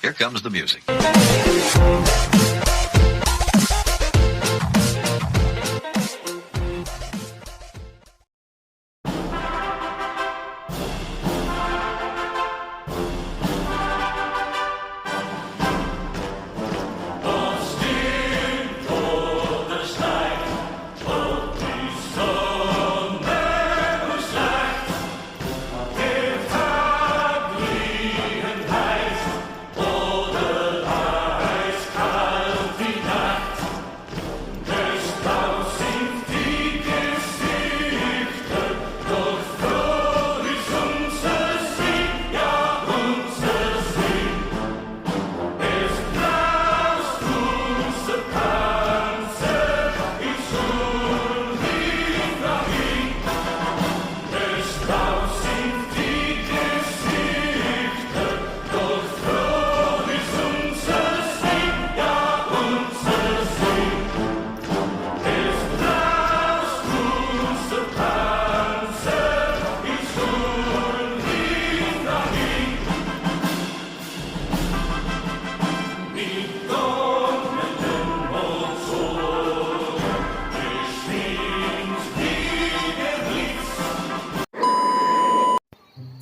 Here comes the music.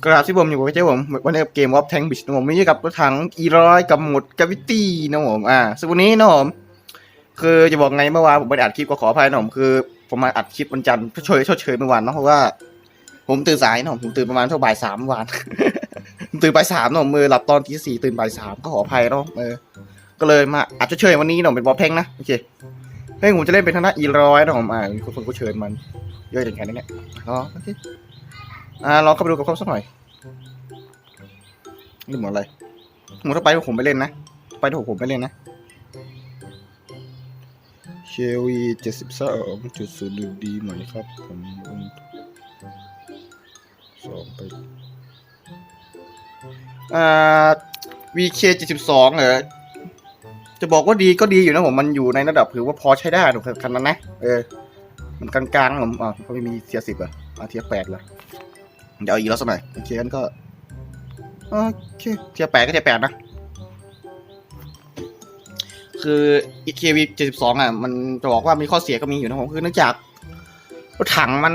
กราบที่ผมอยู่กับเจ้าผมวันนี้กับเกมวอฟแทงบิชนะผมมีกับรถถังอีร้อยกับหมดกาวิตี้นะผมอ่าซึ่งวันนี้นะผมคือจะบอกไงเมื่อวานผมไม่ได้อัดคลิปก็ขออภัยนะผมคือผมมาอัดคลิปวันจันทร์ชดเชยเชยเมื่อวานเนาะเพราะว่า ผมตื่นสายนะผมตื่นประมาณช่วงบ่ายสามวานตื่นบ่ายสามนะผมมือหลับตอนตีสี่ตื่นบ่ายสามก็ขออภัยเนาะเออก็เลยมาอัดเชยวันนี้นะผมเป็นวอฟแทงนะโอเคเฮ้ยผมจะเล่นเป็นทางด้านอีร้อยนะผมอ่ามีคนก็เชิญมันเยอะอย่างไงเนี่ยอ๋อโอเคอ่าลองเข้าไปดูกับเขาสักหน่อย นี่หมดอะไรสมมติถ้าไปผมไปเล่นนะ ไปถ้าผมไปเล่นนะเชลวีเจ็ดสิบสองจุดศูนย์หนึ่งดีไหมครับ ผมสองไปอ่า VK เจ็ดสิบสองเหรอจะบอกว่าดีก็ดีอยู่นะผมมันอยู่ในระดับถือว่าพอใช้ได้หนูคันนั้นนะเออมันกลางๆผมอ่าเขาไม่มีเทียสิบอะเทียแปดเลยเดี๋ยวอีกแล้วสัยโอเคงั้นก็ โอเคเทียร์แปดก็เทียร์แปดนะ คืออีเควีเจ็ดสิบสองอะ มันจะบอกว่ามีข้อเสียก็มีอยู่นะผมคือเนื่องจากรถถังมัน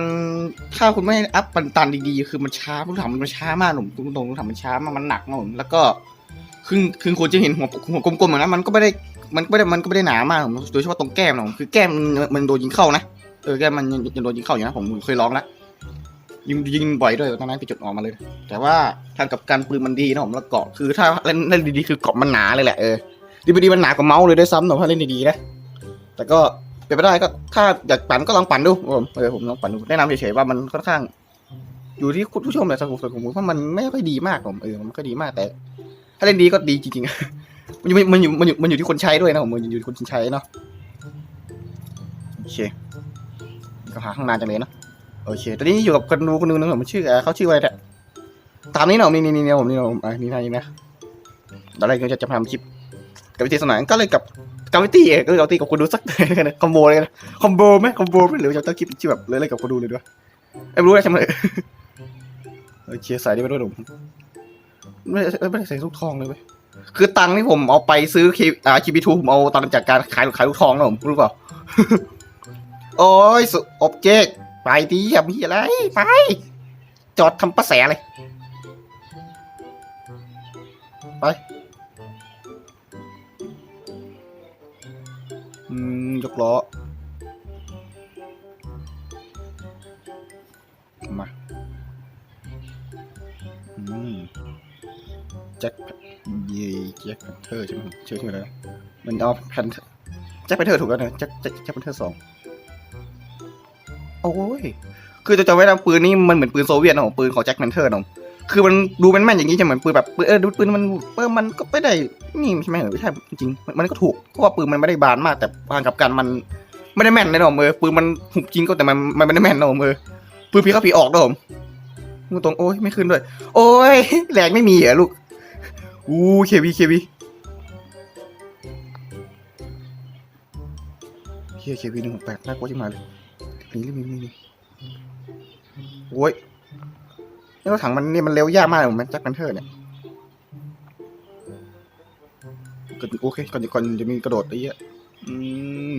ถ้าคุณไม่อัพปันตันดีๆ คือมันช้ารถถังมันช้ามากหนุ่มตรงๆรถถังมันช้ามากมันหนักนะผมแล้วก็คือคือคุณจะเห็นหัวหัวกลมๆเหมือนนั้นมันก็ไม่ได้มันไม่ได้มันก็ไม่ได้หนามากผมโดยเฉพาะตรงแก้มนะผมคือแก้มมันมันโดนยิงเข้านะเออแก้มมันยังโดนยิงเข้าอยู่นะผมเคยลองแล้ว ยิงยิงบ่อยด้วยตอนนั้นไปจุดออกมาเลย แต่ว่าทางกับการปืนมันดีนะผมแล้วเกาะคือถ้าเล่นเล่นดีๆคือเกาะมันหนาเลยแหละเออดีไม่ดีมันหนากว่าเมาส์เลยด้วยซ้ำนะถ้าเล่นดีๆนะแต่ก็เป็นไปได้ก็ถ้าอยากปั่นก็ลองปั่นดูผมเออผมลองปั่นดูแนะนำเฉยๆว่ามันค่อนข้าง อยู่ที่คุณผู้ชมเลยสำหรับผมผมว่ามันไม่ค่อยดีมากผมเออมันไม่ค่อยดีมากแต่ ถ้าเล่นดีก็ดีจริงๆมันอยู่มันอยู่มันอยู่มันอยู่ที่คนใช้ด้วยนะผมมันอยู่ที่คนใช้เนาะโอเคก็หาข้างนานจังเลยเนาะ โอเค ตอนนี้อยู่กับคนดูคนหนึงนะผมชื่อเอ่อเขาชื่ออะไรเนี่ยตามนี้เนาะนี่นี่นี่ผมนี่ผมอะนี่นี่นะตอนแรกก็จะจะทำคลิปกับวิธีสนานก็เลยกับกับวิธีเองก็เลยเอาตีกับคนดูสักกันคอมโบเลยกันคอมโบไหมคอมโบไหมหรือจะตั้งคลิปชื่อแบบเลยเลยกับคนดูเลยด้วยไอ้ยไม่รู้อะไรใช่ไหมโอเคใส่ได้ไปด้วยผมไม่ได้ไม่ได้ใส่ลูกทองเลยเว้ยคือตังค์ที่ผมเอาไปซื้อคีอ่าคีบีทูผมเอาตังค์จากการขายขายลูกทองนะผมรู้เปล่าโอ้ยสุอบเจกต์ ไปดีอย่ามีอะไร ไป จอดทำประแสเลย ไปอืมยกล้อ มาอืมแจ็คเย่แจ็คแพนเทอร์ใช่ไหมชื่อชื่ออะไรนะมันเอาแพนแจ็คแพนเทอร์ถูกแล้วนะแจ็คแจ็คแจ็คแพนเทอร์สอง โอ้ย คือจะจำไว้นะปืนนี้มันเหมือนปืนโซเวียตนะผมปืนของแจ็คแพนเทอร์นะคือมันดูแม่นๆอย่างนี้จะเหมือนปืนแบบเออดูปืนมันเออมันก็ไม่ได้นี่ใช่ไหมเหรอไม่ใช่จริงมันก็ถูกเพราะว่าปืนมันไม่ได้บานมากแต่ทางกับกันมันไม่ได้แม่นเลยนะผมเออปืนมันหุบจริงก็แต่มันมันไม่ได้แม่นนะผมเออปืนพีเข้าผีออกนะผมพูดตรงโอ้ยไม่ขึ้นด้วย โอ้ยแรงไม่มีเหรอลูกอู้เควีเควีเฮียเควีหนึ่งหกแปดน่ากลัวจังเลย นี่นี่นี่นี่โอ้ยนี่รถถังมันนี่มันเร็วยากมากเลยผมแจ็คแพนเทอร์เนี่ยก็โอเคก่อนจะก่อนจะมีกระโดดไอ้เหี้ยอืม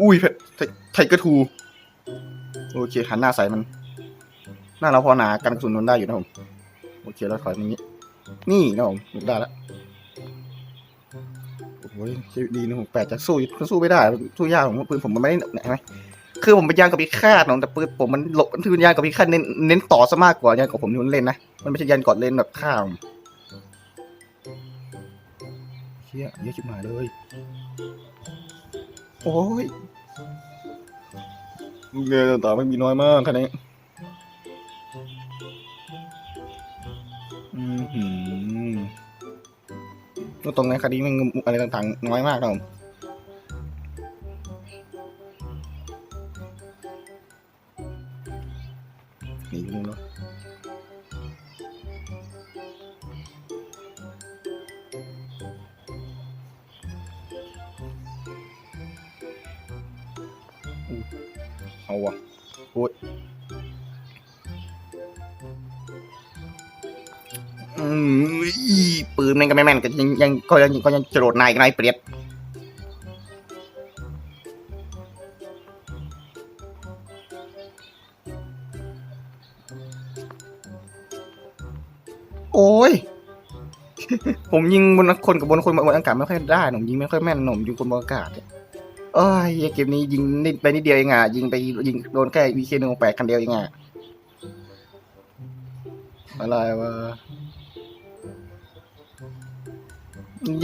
อุ้ยเพชรไทเกอร์ทูโอเคหันหน้าใส่มัน หน้าเราพอหนากันกระสุนนนได้อยู่นะผมโอเคแล้วถอยอย่างนี้ นี่นะผมหลุดได้แล้วโอ้ยชีวิตดีนะผมแปดจะสู้สู้ไม่ได้สู้ยากผมปืนผมมันไม่ได้เห็นไหม คือผมไปยางกับพิฆาตนะแต่ปืนผมมันหลบคือยางกับพิฆาตเน้นเน้นต่อซะมากกว่ายางกับผมที่มันเล่นนะมันไม่ใช่ยานกอดเล่นแบบข้ามเฮียเยอะชิบหายเลย โอ้ยเงินต่อไม่มีน้อยมากแค่นี้อืมหืมก็ตรงในคดีมันอะไรต่างๆ น้อยมากครับผม เอาวะโอ้ยอืมอีปืนแม่งก็ไม่แม่นก็ยังยังก็ยังก็ยังจรดนายกันนายเปรียบโอ้ย ผมยิงบนคนกับบนคนบนอากาศไม่ค่อยได้ หนุ่มยิงไม่ค่อยแม่นหนุ่มยิงบนอากาศเนี่ย เอ้ยเกมนี้ยิงนิดไปนิดเดียวเองอะยิงไปยิงโดนแค่วีเคหนึ่งแปดคันเดียวเองอะอะไรวะ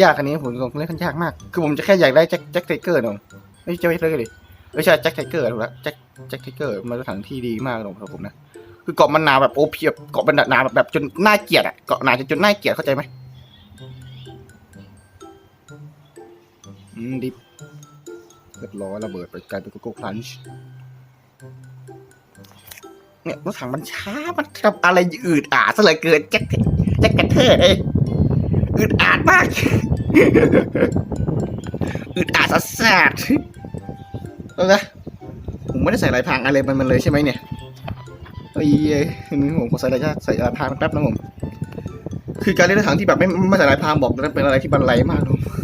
ยากอันนี้ผมผมเล่นกันยากมาก คือผมจะแค่อยากได้แจ็คแจ็คไทเกอร์หนุ่มไม่ใช่แจ็คไทเกอร์ดิไม่ใช่แจ็คไทเกอร์ถูกแล้วแจ็คแจ็คไทเกอร์มันเป็นถังที่ดีมากหนุ่มสำหรับผมนะคือเกาะมันหนาแบบโอเพียบเกาะมันหนาแบบแบบจนน่าเกลียดอะเกาะหนาจนจนน่าเกลียดเข้าใจไหมอืมดิ เรียบร้อยระเบิดไปกลายเป็นโกโก้คลันช์เนี่ยรถถังมันช้ามันทำอะไรอืดอาดซะเหลือเกินแจ็คแจ็คกันเทอร์เอ้ยอืดอาดมากอืดอาดสัสสัสเอาละผมไม่ได้ใส่ลายพรางอะไรมันเลยใช่ไหมเนี่ยเอ้ยนี่ผมขอใส่ลายใส่ลายพรางแป๊บนะผมคือการเล่นรถถังที่แบบไม่ไม่ใส่ลายพรางบอกนั้นเป็นอะไรที่บันไลมากนะผ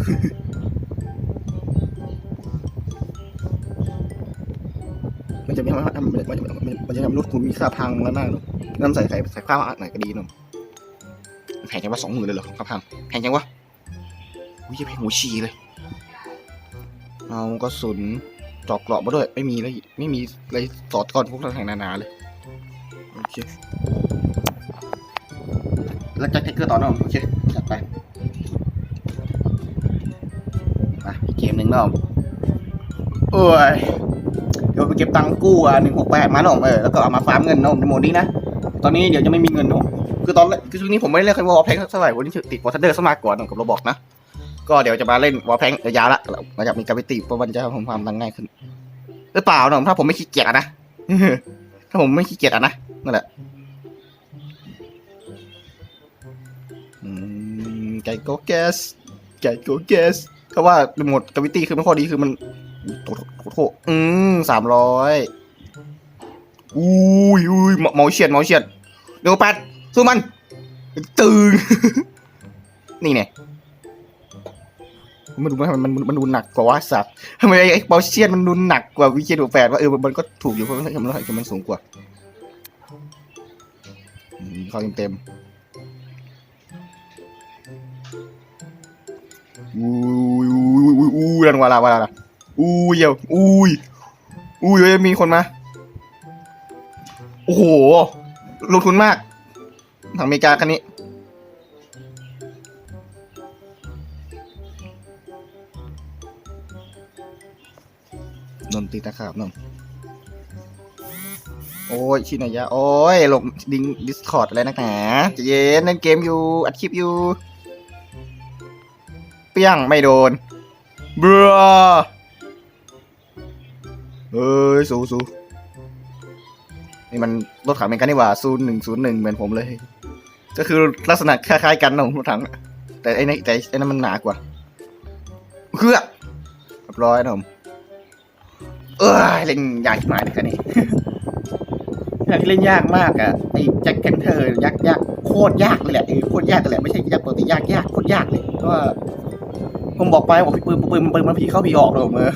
จะมีมันมันมันมันมันจะทำรูปคุณมีค่าพังแล้วมากเนอะน้ำใส่ใส่ใส่ข้าวไหนก็ดีเนอะแพงจังว่าสองหมื่นเลยเหรอค่าพังแพงจังวะอุ้ยจะแพงหัวฉี่เลย เอากระสุนจอกเกราะมาด้วย ไม่มีเลยไม่มีอะไรสอดก้อนพวกต่างนานาเลยโอเคแล้วแจ็คแท็กเกอร์ต่อเนอะโอเคจัดไปมาอีกเกมหนึ่งเนาะโอ้ย ยวไปเก็บตังค์กู้อะหนึ่งหกแปดมาหน่อยเออแล้วก็เอามาฟาร์มเงินเนาะในโมดนี้นะตอนนี้เดี๋ยวจะไม่มีเงินเนาะคือตอนแรกคือช่วงนี้ผมไม่ได้เล่นวอลแพงเท่าไหร่วันนี้ติดวอลเทเดอร์ซะมากกว่าเนอกับเราบอกนะก็เดี๋ยวจะมาเล่นวอลแพงระยะละหลังจากมีกราฟิตี้เพราะมันจะทำความตังค์ง่ายขึ้นหรือเปล่าเนาะถ้าผมไม่ขี้เกียจนะถ้าผมไม่ขี้เกียจนะนั่นแหละไก่โกแกสไก่โกแกสเพราะว่าในโหมดกราฟิตี้คือไมันข้อดีคือมัน โถโถโถโถอืมสามร้อยอุ้ยอุ้ยเมาเมาเฉียดเมาเฉียดเดี๋ยวแปดสู้มันตื่นนี่เนี่ยมันดูมันมันมันดูหนักกว่าว่าสัตว์ทำไมไอ้เมาเฉียดมันดูหนักกว่าวิเชียดูแปดว่าเออมันก็ถูกอยู่เพราะมันมันมันสูงกว่าเข้าเต็มๆอุ้ยอุ้ยอุ้ยอุ้ยนั่นวาลาวาลา อุ้ยเดี๋ยวอุ้ยอุ้ยเฮ้ยมีคนมาโอ้โหลงทุนมากทางอเมริกาคันนี้นนตีตะขาบนนโอ้ยชินายะโอ้ยลงดิงดิสคอร์ดอะไรนักหนาจะเย็นเล่นเกมอยู่ อัดคลิปอยู่ เปี้ยง ไม่โดน เบื่อ เอ้ยสูสูนี่มันรถถังเหมือนกันนี่หว่าศูนย์หนึ่งศูนย์หนึ่งเหมือนผมเลย ก็คือลักษณะคล้ายๆกันนะผมรถถัง แต่ไอ้นี่แต่ไอ้นั่นมันหนากว่าเครือเรียบร้อยนะผมเออเล่นยากมากเลยคันนี้เล่นยากมากอะไอ้แจ็คแคนเทอร์ยากยากโคตรยากเลยแหละเออโคตรยากเลยแหละไม่ใช่ยากปกติยากยากโคตรยากเลยเพราะว่าผผมบอกไปบอกพี่ปืนปืนปืนมันผีเข้าผีออกเลยผมเออ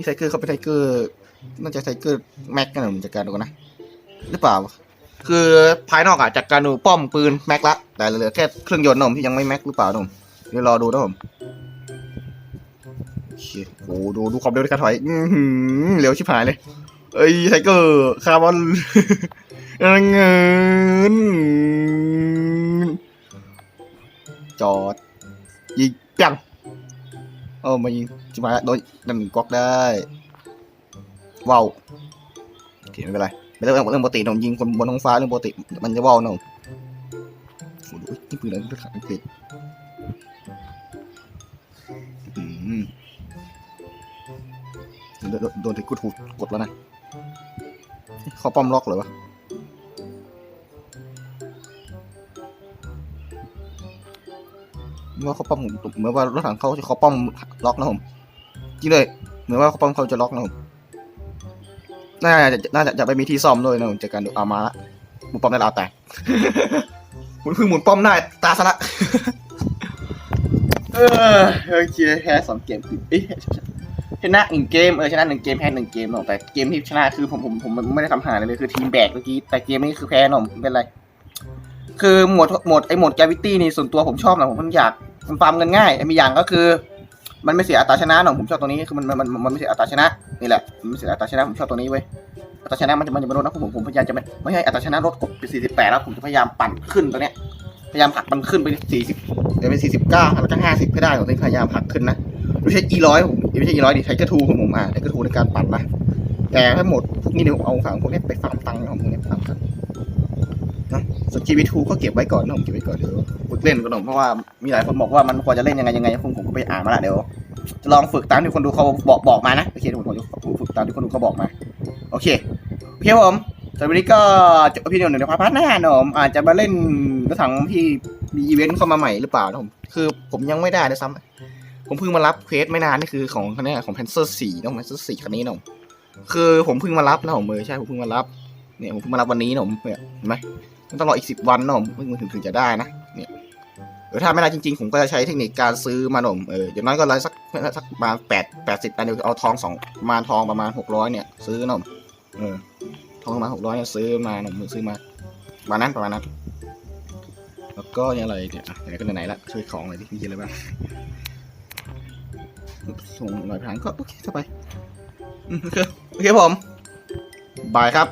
นี่ไซเกอร์เขาเป็นไซเกอร์ น่าจะไซเกอร์แม็กกันหรอผมจัดการดูกันนะ หรือเปล่า คือภายนอกอะจัดการดูป้อมปืนแม็กละ แต่เหลือแค่เครื่องยนต์นมที่ยังไม่แม็กหรือเปล่านะผมเดี๋ยวรอดูนะผมโอ้ดูดูความเร็วในการถอยอืเร็วชิบหายเลย เอ้ยไทเกอร์คาร์บอนเงินจอดยิงเปียง เออมายิงจิมาโดนดันก๊อกได้ว้าวโอเคไม่เป็นไรไม่เรื่องเรื่องปกติผมยิงคนบนท้องฟ้าเรื่องปกติมันจะว้าวนะผมโอ้โหนี่ปืนอะไรปืนขังอังกฤษอืมโดนโดนโดนที่กูถูกกดแล้วนะ เขาป้อมล็อกเหรอวะ เมื่อเขาป้อมผมเหมือนว่ารถถังเขาจะเขาป้อมล็อกนะผมจริงเลยเหมือนว่าเขาป้อมเขาจะล็อกนะผมน่าจะน่าจะจะไปมีที่ซ่อมด้วยนะผมจากการดูเอามาละหมุนป้อมได้ล้วแต่หมุนพิ่งหมุนป้อมได้ตาซะละเออโอเคแพ้สองเกมคือเอ๊ะชนะหนึ่งเกมเออชนะหนึ่งเกมแพ้หนึ่งเกมหนอแต่เกมที่ชนะคือผมผมผมไม่ได้ทำหาอะไรเลยคือทีมแบกเมื่อกี้แต่เกมนี้คือแพ้หนอมเป็นไร คือหมวดหมวดไอหมวดแกวิตี้นี่ส่วนตัวผมชอบนะผมผมอยาก มันฟาร์มกันง่ายมีอย่างก็คือ มันไม่เสียอัตราชนะหนองผมชอบตรงนี้คือมันมันมันมันไม่เสียอัตราชนะนี่แหละมันไม่เสียอัตราชนะผมชอบตรงนี้เว้ยอัตราชนะมันจะมันจะไม่ลดนะผมผมพยายามจะไม่ไม่ให้อัตราชนะลดกดไปสี่สิบแปดแล้วผมจะพยายามปั่นขึ้นตัวเนี้ยพยายามผลักมันขึ้นไปสี่สิบเดี๋ยวเป็นสี่สิบเก้าแล้วก็ห้าสิบให้ได้ผมจะพยายามผลักขึ้นนะไม่ใช่ e ร้อยผมไม่ใช่ e ร้อยดิใช้กระทูของผมอะใช้กระทูในการปั่นนะแต่ถ้าหมดพวกนี้เดี๋ยวผมเอาฝั่งพวกนี้ไปฟาร์มตังค์ของพวกนี้ฟาร์มตังค์ส่วน GV2 ก็เก็บไว้ก่อนนะผมเก็บไว้ก่อนเดี๋ยวฝึกเล่นก็หน่อยเพราะว่า มีหลายคนบอกว่ามันควรจะเล่นยังไงยังไงผมผมก็ไปอ่านมาละเดี๋ยวจะลองฝึกตามที่คนดูเขาบอกบอกมานะโอเคผมผมฝึกตามที่คนดูเขาบอกมา โอเคโอเคผมสำหรับวันนี้ก็จบพี่เดียวหนึ่งในพาร์ทหน้านะผมอาจจะมาเล่นกระถังที่มีอีเวนต์เข้ามาใหม่หรือเปล่านะผมคือผมยังไม่ได้นะซ้ำผมเพิ่งมารับเควสไม่นานนี่คือของคันนี้ของแพนเซอร์สี่นะแพนเซอร์สี่คันนี้นะผมคือผมเพิ่งมารับนะผมเออใช่ผมเพิ่งมารับเนี่ยผมเพิ่งมารับวันนี้นะผมเนี่ยเห็นไหมมันต้องรออีกสิบวันนะผมเพิ่งถึงถึงจะได้นะ เนี่ยเอถ้าไม่ได้จริงๆ ผมก็จะใช้เทคนิคการซื้อมาหน่มเอออย่างน้อยก็ร้อยสักสักประมาณแปดแปดสิบอันเดียวเอาทองสองประมาณทองประมาณหกร้อยเนี่ย ซื้อหน่มเออทองประมาณหกร้อยเนี่ยซื้อมาหน่มซื้อมาประมาณนั้นประมาณนั้น แล้วก็ยังอะไรเนี่ยไหนก็ไหนละช่วยของหน่อยดิมีอะไรบ้างส่งหน่อยผ่านก็โอเคเข้าไปโอเคผมบายครับ